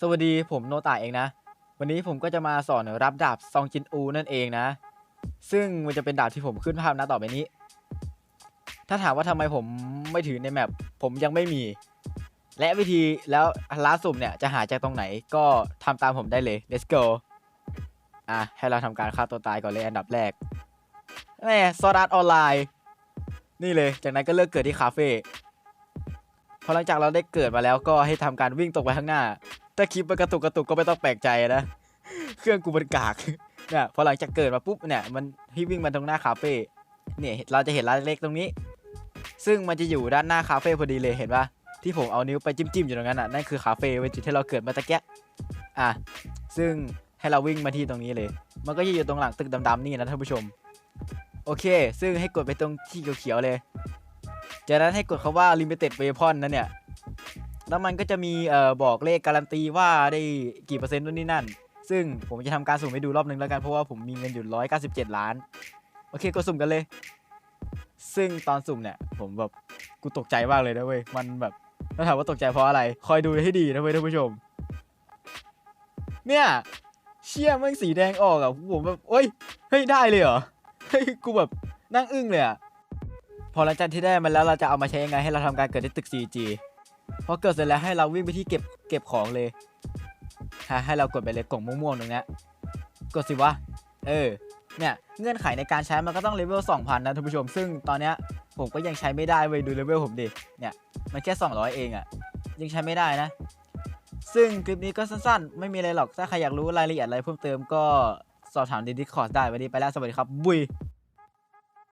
สวัสดีผมโนตาเองนะ วันนี้ผมก็จะมาสอนรับดาบซองจินอูนั่นเองนะ ซึ่งมันจะเป็นดาบที่ผมขึ้นภาพนะต่อไปนี้ ถ้าถามว่าทำไมผมไม่ถือในแมปผมยังไม่มี และวิธีแล้วล้าสุ่มเนี่ยจะหาจากตรงไหนก็ทำตามผมได้เลย let's go อะให้เราทำการฆ่าตัวตายก่อนเลยอันดับแรกแม่ซอดัสออนไลน์นี่เลยจากนั้นก็เลือกเกิดที่คาเฟ่ พอหลังจากเราได้เกิดมาแล้วก็ให้ทำการวิ่งตรงไปข้างหน้า ถ้าคลิปมันกระตุกกระตุกก็ไม่ต้องแปลกใจนะ เครื่องกูมันกากเนี่ยพอหลังจากเกิดมาปุ๊บเนี่ยมันที่วิ่งมาตรงหน้าคาเฟ่ เนี่ยเราจะเห็นร้านเล็กตรงนี้ ซึ่งมันจะอยู่ด้านหน้าคาเฟ่พอดีเลยเห็นปะที่ผมเอานิ้วไปจิ้มๆอยู่ตรงนั้นอะนั่นคือคาเฟ่เว้ยจุดที่เราเกิดมาตะแกะอะซึ่งให้เราวิ่งมาที่ตรงนี้เลย มันก็จะอยู่ตรงหลังตึกดำๆนี่นะท่านผู้ชม โอเค ซึ่งให้กดไปตรงที่เขียวๆเลย จากนั้นให้กดคาว่า limited weapon นั่นเนี่ยแล้วมันก็จะมีเอ่อบอกเลขการันตีว่าได้กี่เปอร์เซ็นต์นู่นนี่นั่น ซึ่งผมจะทำการสุ่มให้ดูรอบนึงแล้วกันเพราะว่าผมมีเงินอยู่197 ล้าน โอเคกดสุ่มกันเลย ซึ่งตอนสุ่มเนี่ยผมแบบกูตกใจมากเลยนะเว้ยมันแบบถ้าถามว่าตกใจเพราะอะไร คอยดูให้ดีนะเว้ยท่านผู้ชม เนี่ย เชี่ยมันสีแดงออกอะผมแบบเอ้ยเฮ้ยได้เลยเหรอเฮ้ยกูแบบนั่งอึ้งเลยอะ พอหลังจากที่ได้มันแล้วเราจะเอามาใช้ยังไงให้เราทำการเกิดที่ตึก 4G พอเกิดเสร็จแล้วให้เราวิ่งไปที่เก็บเก็บของเลยฮะให้เรากดไปเลยกล่องม่วงๆตรงนี้กดสิวะ เออ เนี่ย เงื่อนไขในการใช้มันก็ต้องเลเวล2,000 นะท่านผู้ชม ซึ่งตอนเนี้ยผมก็ยังใช้ไม่ได้เว้ยดูเลเวลผมดิ เนี่ย มันแค่ 200 เองอะ่ะ ยังใช้ไม่ได้นะ ซึ่งคลิปนี้ก็สั้นๆ ไม่มีอะไรหรอก ถ้าใครอยากรู้รายละเอียดอะไรเพิ่มเติมก็สอบถามใน Discord ได้ วันนี้ไปแล้ว สวัสดีครับ บุย